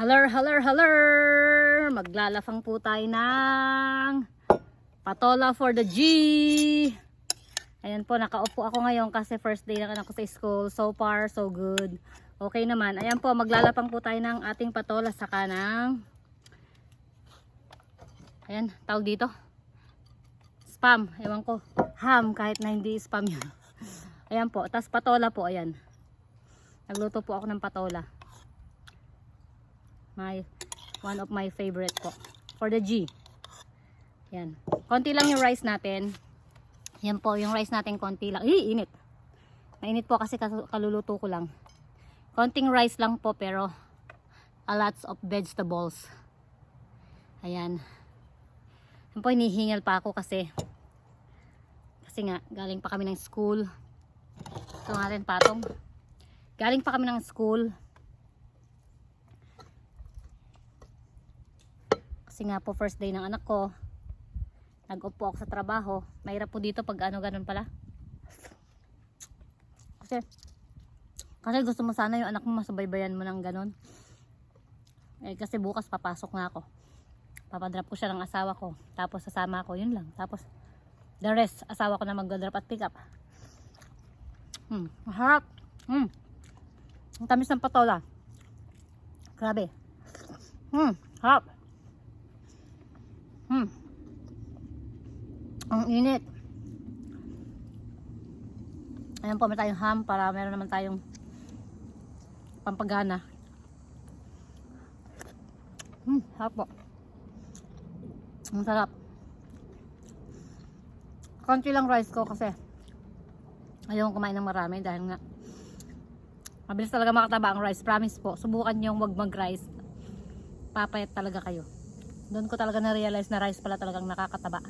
Halar, halar, halar! Maglalafang po tayo ng patola for the G! Ayan po, nakaupo ako ngayon kasi first day na ako sa school. So far, so good. Okay naman. Ayan po, maglalapang po tayo ng ating patola sa kanang Ayan, tawag dito. Spam, ewan ko. Ham, kahit na hindi spam yun. Ayan po, tas patola po, ayan. Nagluto po ako ng patola. My, one of my favorite po. For the G. Yan. Konti lang yung rice natin. Yan po, yung rice natin konti lang. Ih, init. Mainit po kasi kas- kaluluto ko lang. Konting rice lang po pero a lots of vegetables. Ayan. Yan po, hinihingal pa ako kasi kasi nga, galing pa kami ng school. Ito natin patong. Galing pa kami ng school. Kasi nga po first day ng anak ko. Nag-off po ako sa trabaho. Mahirap po dito pag ano ganun pala. Kasi kasi gusto mo sana yung anak mo masabaybayan mo ng ganun. Eh kasi bukas papasok nga ako. Papadrop ko siya ng asawa ko. Tapos sasama ako, yun lang. Tapos the rest, asawa ko na mag-drop at pick up. Hmm, maharap. Hmm. Ang tamis ng patola. Grabe. Hmm, harap. Hmm. Ang init. Ayan po, may tayong ham para meron naman tayong pampagana. Hmm, harap po. Ang sarap. Konti lang rice ko kasi ayaw kumain ng marami dahil nga mabilis talaga makataba ang rice. Promise po, subukan nyo wag mag-rice. Papayat talaga kayo. Doon ko talaga na-realize na rice pala talagang nakakataba.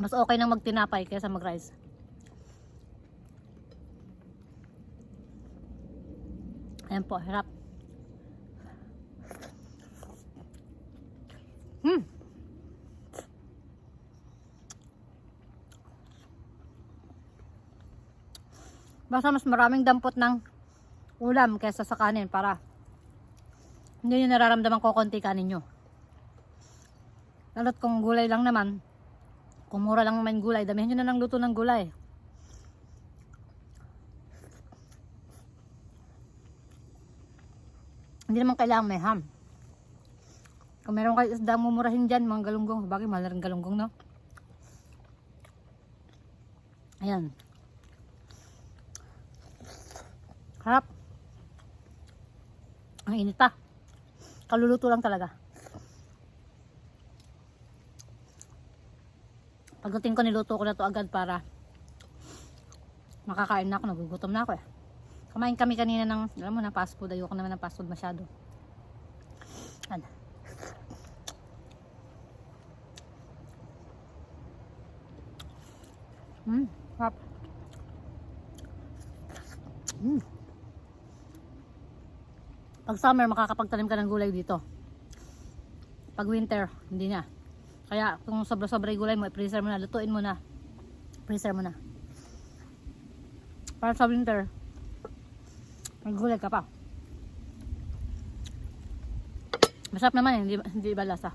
Mas okay nang magtinapay kaysa mag-rice. Ayan po, hirap. Hmm. Basta mas maraming dampot ng ulam kaysa sa kanin para hindi nyo nararamdaman ko konti kanin nyo. Lalo't kung gulay lang naman, kung mura lang naman gulay, damihan nyo na ng luto ng gulay. Hindi naman kailangan may ham. Kung meron kayo isda mumurahin dyan, mga galunggong, bagay mahal na rin galunggong, no? Ayan. Harap. Ang init pa. Kaluluto lang talaga. Pagdating ko niluto ko na to agad para makakain na ako. Nagugutom na ako eh. Kumain kami kanina ng, alam mo na, fast food. Ayoko naman ng fast food masyado. Ano? Hmm, sarap. Hmm. Pag summer, makakapagtanim ka ng gulay dito. Pag winter, hindi na. Kaya kung sobra-sobra gulay mo, i-freezer mo na, lutuin mo na. Freezer mo na. Para sa winter, gulay ka pa. Masarap naman eh, hindi, hindi iba lasa.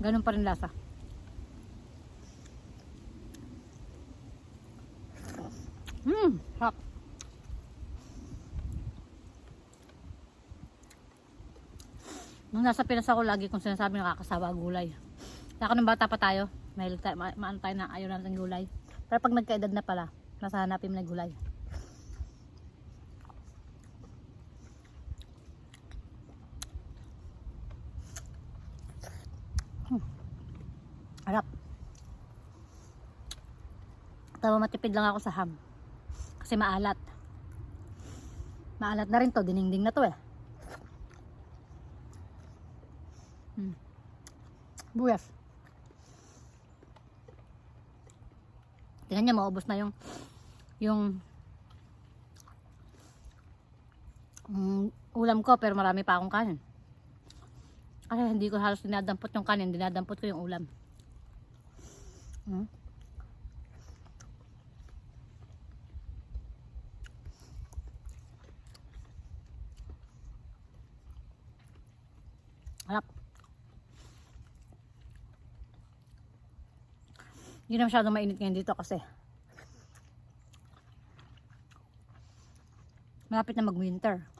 Ganun pa rin lasa. Mmm, sarap. Nung nasa Pinas ako, lagi kong sinasabi nakakasawa gulay. Saka nung bata pa tayo, mahilig ma maano tayo na ayaw natin gulay. Pero pag nagkaedad na pala, nasa hanapin mo ng gulay. Hmm. Harap. Tama matipid lang ako sa ham. Kasi maalat. Maalat na rin to. Diningding na to eh. Hmm. Buyas. Tingnan niya, maubos na yung yung um, ulam ko pero marami pa akong kanin. Kasi hindi ko halos dinadampot yung kanin, dinadampot ko yung ulam. Hmm? Harap. Hindi na masyadong mainit ngayon dito kasi malapit na mag-winter.